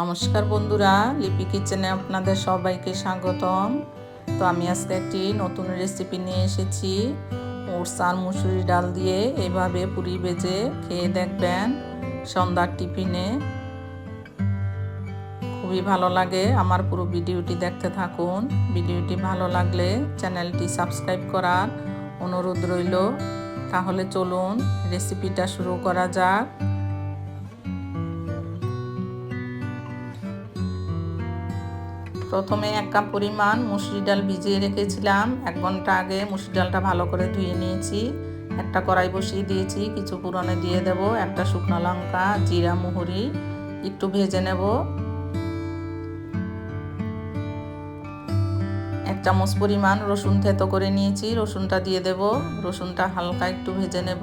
নমস্কার বন্ধুরা, লিপি কিচেনে আপনাদের সবাইকে স্বাগতম। তো আমি আজকে একটি নতুন রেসিপি নিয়ে এসেছি। ওটস আর মুসুরি ডাল দিয়ে এভাবে পুরি বেজে খেয়ে দেখবেন সন্ধ্যার টিফিনে। খুবই ভালো লাগে আমার পুরো ভিডিওটি দেখতে থাকুন। ভিডিওটি ভালো লাগলে চ্যানেলটি সাবস্ক্রাইব করার অনুরোধ রইল। তাহলে চলুন রেসিপিটা শুরু করা যাক। প্রথমে এক কাপ পরিমাণ মুসুরি ডাল ভিজিয়ে রেখেছিলাম। এক ঘণ্টা আগে মুসুরি ডালটা ভালো করে ধুয়ে নিয়েছি। একটা কড়াই বসিয়ে দিয়েছি, কিছু পুরনে দিয়ে দেব, একটা শুকনো লঙ্কা, জিরা, মুহুরি, একটু ভেজে নেব। এক চামচ পরিমাণ রসুন থেতো করে নিয়েছি, রসুনটা দিয়ে দেব, রসুনটা হালকা একটু ভেজে নেব।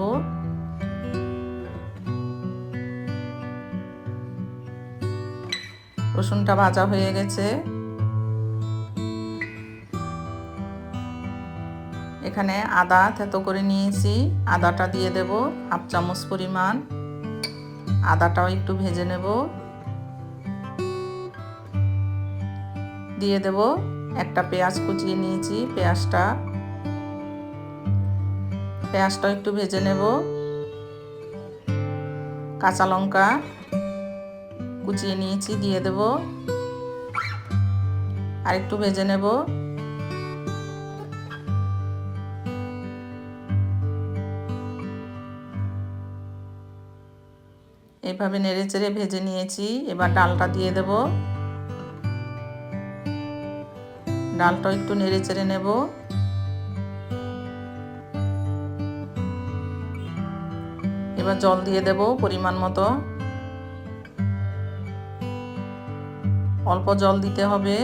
রসুনটা ভাজা হয়ে গেছে। এখানে আদা থেতো করে নিয়েছি। আদাটা দিয়ে দেব হাফ চামচ পরিমাণ। আদাটাও একটু ভেজে নেব। দিয়ে দেব একটা পেঁয়াজ কুচিয়ে নিয়েছি, পেঁয়াজটা। পেঁয়াজটাও একটু ভেজে নেব। কাঁচা লঙ্কা কুচিয়ে নিয়েছি, দিয়ে দেব। আর একটু ভেজে নেব। এভাবে নেড়ে চেড়ে ভেজে নিয়েছি। এবার ডালটা দিয়ে দেব। ডালটা একটু নেড়ে চেড়ে নেব। এবার জল দিয়ে দেব পরিমাণ মতো। অল্প জল দিতে হবে।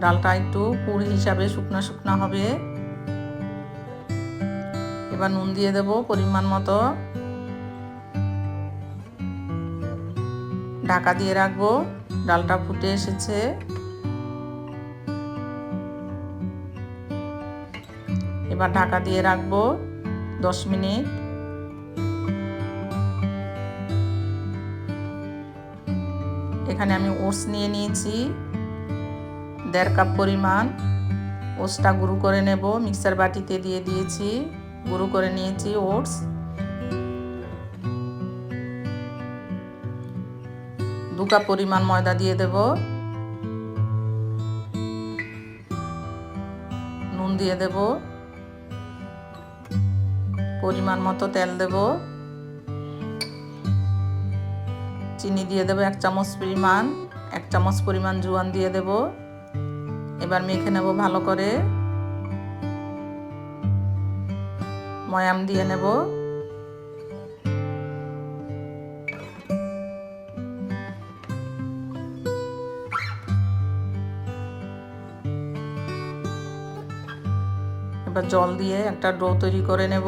ডালটা একটু পুর হিসাবে শুকনো শুকনো হবে। এবার নুন দিয়ে দেব পরিমাণ মতো। ঢাকা দিয়ে রাখব। ডালটা ফুটে এসেছে। এবার ঢাকা দিয়ে রাখব দশ মিনিট। এখানে আমি ওটস নিয়ে নিয়েছি। দেড় কাপ পরিমাণ ওটসটা গুঁড়ো করে নেব। মিক্সার বাটিতে দিয়ে দিয়েছি। গুঁড়ো করে নিয়েছি ওটস। দু কাপ পরিমাণ ময়দা দিয়ে দেব। নুন দিয়ে দেব। পরিমাণ মতো তেল দেব। চিনি দিয়ে দেবো এক চামচ পরিমাণ, এক চামচ পরিমাণ জোয়ান দিয়ে দেব। এবার মেখে নেব ভালো করে। ময়াম দিয়ে নেব। এবার জল দিয়ে একটা ডো তৈরি করে নেব।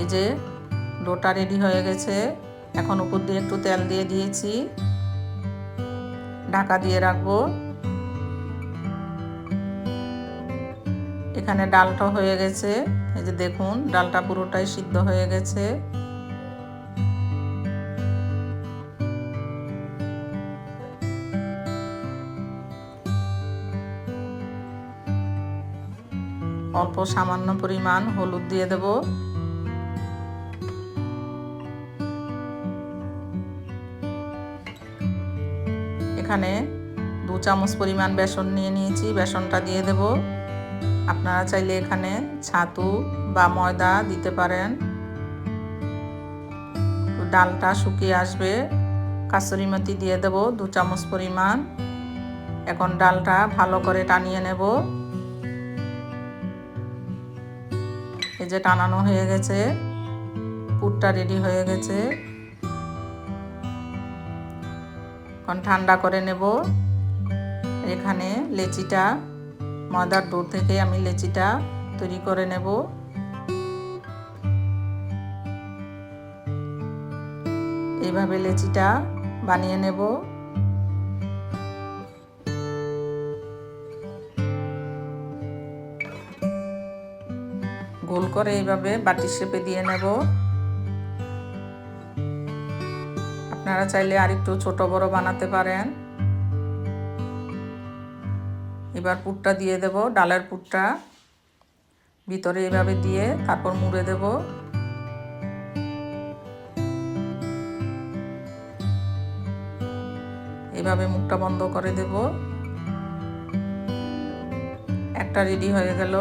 এই যে ডোটা রেডি হয়ে গেছে। এখন উপর দিয়ে একটু তেল দিয়ে দিয়েছি। ঢাকা দিয়ে রাখব। এখানে ডালটা হয়ে গেছে। এই যে দেখুন, ডালটা পুরোটাই সিদ্ধ হয়ে গেছে। অল্প সামান্য পরিমাণ হলুদ দিয়ে দেব। এখানে দু চামচ পরিমাণ বেসন নিয়ে নিয়েছি, বেসনটা দিয়ে দেব। আপনারা চাইলে এখানে ছাতু বা ময়দা দিতে পারেন। ডালটা শুকিয়ে আসবে, কাসুরি মেথি দিয়ে দেব দু চামচ পরিমাণ। এখন ডালটা ভালো করে টানিয়ে নেব। এই যে টানানো হয়ে গেছে, পুরটা রেডি হয়ে গেছে। এখন ঠান্ডা করে নেব। এখানে লেচিটা, ময়দার ডো থেকে আমি লেচিটা তৈরি করে নেব। এইভাবে লেচিটা বানিয়ে নেব। করে এইভাবে বাটি শেপে দিয়ে নেব। আপনারা চাইলে আর একটু ছোট বড় বানাতে পারেন। এবার পুরটা দিয়ে দেব, ডালের পুরটা। ভিতরে এভাবে দিয়ে তারপর মুড়ে দেব। এভাবে মুখটা বন্ধ করে দেব। একটা রেডি হয়ে গেল।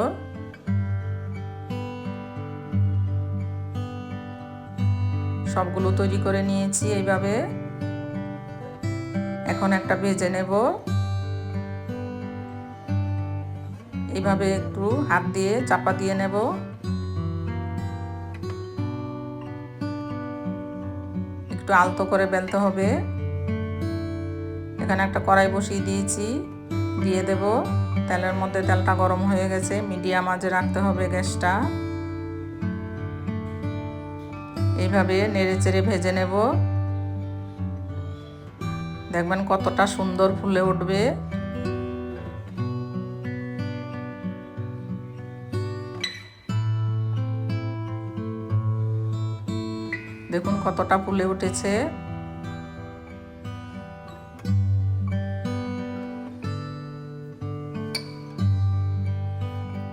সবগুলো তৈরি করে নিয়েছি এইভাবে। এখন একটা ভেজে নেব। এইভাবে একটু হাত দিয়ে চাপা দিয়ে নেব। একটু আলতো করে বেলতে হবে। এখানে একটা কড়াই বসিয়ে দিয়েছি, দিয়ে দেব। তেলের মধ্যে তেলটা গরম হয়ে গেছে, মিডিয়াম আজে রাখতে হবে গ্যাসটা। এইভাবে নেড়ে চেড়ে ভেজে নেব। দেখবেন কতটা সুন্দর ফুলে উঠবে। দেখুন কতটা ফুলে উঠেছে।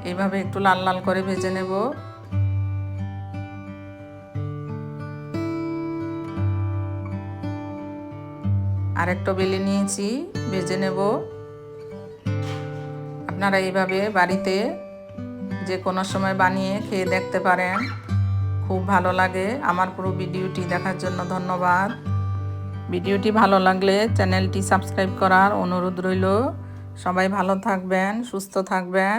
এইভাবে একটু লাল লাল করে ভেজে নেব। আরেকটা বেলে নিয়েছি ভেজে নেব। আপনারা এইভাবে বাড়িতে যে কোনো সময় বানিয়ে খেয়ে দেখতে পারেন। খুব ভালো লাগে। আমার পুরো ভিডিওটি দেখার জন্য ধন্যবাদ। ভিডিওটি ভালো লাগলে চ্যানেলটি সাবস্ক্রাইব করার অনুরোধ রইল। সবাই ভালো থাকবেন, সুস্থ থাকবেন।